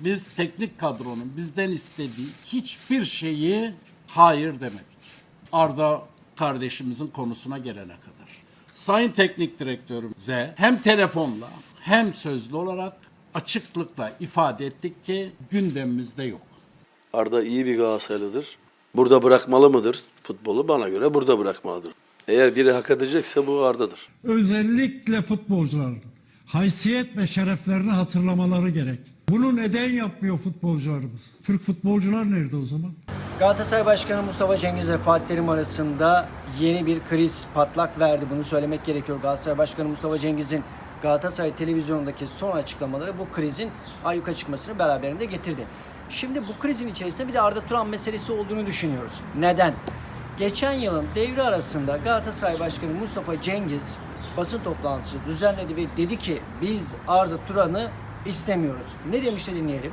Biz teknik kadronun bizden istediği hiçbir şeyi hayır demedik. Arda kardeşimizin konusuna gelene kadar. Sayın Teknik Direktörümüze hem telefonla hem sözlü olarak açıklıkla ifade ettik ki gündemimizde yok. Arda iyi bir Galatasaraylıdır. Burada bırakmalı mıdır futbolu? Bana göre burada bırakmalıdır. Eğer biri hak edecekse bu Arda'dır. özellikle futbolcuların haysiyet ve şereflerini hatırlamaları gerek. Bunu neden yapmıyor futbolcularımız? Türk futbolcular nerede o zaman? Galatasaray Başkanı Mustafa Cengiz ve Fatih Terim arasında yeni bir kriz patlak verdi. Bunu söylemek gerekiyor. Galatasaray Başkanı Mustafa Cengiz'in Galatasaray televizyonundaki son açıklamaları bu krizin ayyuka çıkmasını beraberinde getirdi. Şimdi bu krizin içerisinde bir de Arda Turan meselesi olduğunu düşünüyoruz. Neden? Geçen yılın devre arasında Galatasaray Başkanı Mustafa Cengiz basın toplantısı düzenledi ve dedi ki biz Arda Turan'ı istemiyoruz. Ne demişti dinleyelim.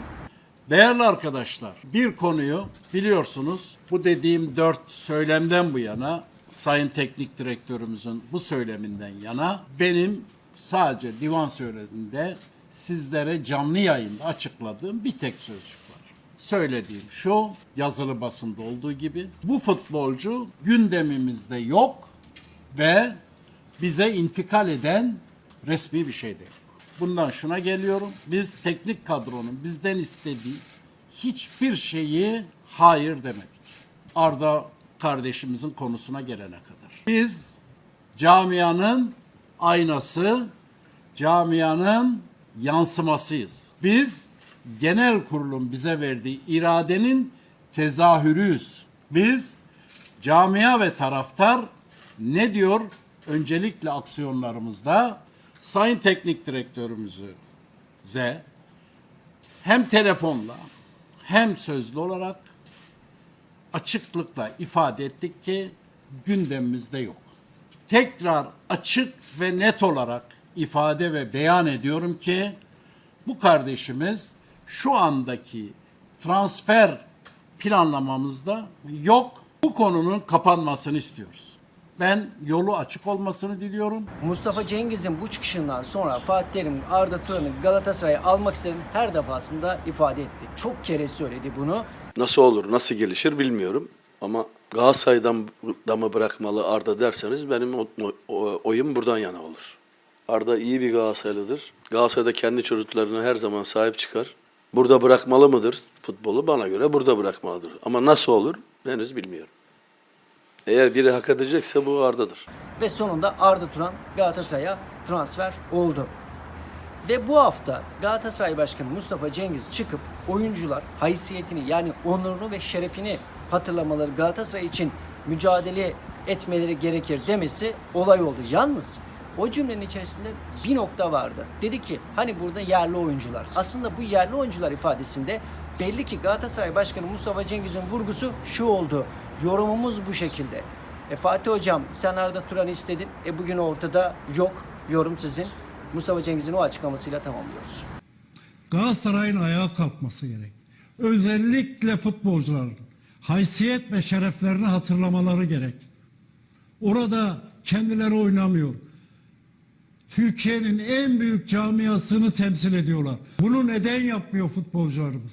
Değerli arkadaşlar, bir konuyu biliyorsunuz bu dediğim dört söylemden bu yana Sayın Teknik Direktörümüzün bu söyleminden yana benim sadece divan söyleminde sizlere canlı yayında açıkladığım bir tek sözcük var. Söylediğim şu, yazılı basında olduğu gibi bu futbolcu gündemimizde yok ve bize intikal eden resmi bir şey değil. Bundan şuna geliyorum. Biz teknik kadronun bizden istediği hiçbir şeyi hayır demedik. Arda kardeşimizin konusuna gelene kadar. Biz camianın aynası, camianın yansımasıyız. Biz genel kurulun bize verdiği iradenin tezahürüyüz. Biz camia ve taraftar ne diyor öncelikle aksiyonlarımızda Sayın Teknik Direktörümüze hem telefonla hem sözlü olarak açıklıkla ifade ettik ki gündemimizde yok. Tekrar açık ve net olarak ifade ve beyan ediyorum ki bu kardeşimiz şu andaki transfer planlamamızda yok. Bu konunun kapanmasını istiyoruz. Ben yolu açık olmasını diliyorum. Mustafa Cengiz'in bu çıkışından sonra Fatih Terim Arda Turan'ı Galatasaray'a almak istediğini her defasında ifade etti. Çok kere söyledi bunu. Nasıl olur, nasıl gelişir bilmiyorum. Ama Galatasaray'dan da mı bırakmalı Arda derseniz benim oyum buradan yana olur. Arda iyi bir Galatasaraylıdır. Galatasaray'da kendi çocuklarına her zaman sahip çıkar. Burada bırakmalı mıdır futbolu? Bana göre burada bırakmalıdır. Ama nasıl olur henüz bilmiyorum. Eğer biri hak edecekse bu Arda'dır. Ve sonunda Arda Turan Galatasaray'a transfer oldu. Ve bu hafta Galatasaray Başkanı Mustafa Cengiz çıkıp oyuncular haysiyetini yani onurunu ve şerefini hatırlamaları Galatasaray için mücadele etmeleri gerekir demesi olay oldu. Yalnız o cümlenin içerisinde bir nokta vardı. Dedi ki hani burada yerli oyuncular. Aslında bu yerli oyuncular ifadesinde belli ki Galatasaray Başkanı Mustafa Cengiz'in vurgusu şu oldu. Yorumumuz bu şekilde. E Fatih Hocam sen Arda Turan'ı istedin. E bugün ortada yok. Yorum sizin. Mustafa Cengiz'in o açıklamasıyla tamamlıyoruz. Galatasaray'ın ayağa kalkması gerek. Özellikle futbolcuların haysiyet ve şereflerini hatırlamaları gerek. Orada kendileri oynamıyor. Türkiye'nin en büyük camiasını temsil ediyorlar. Bunu neden yapmıyor futbolcularımız?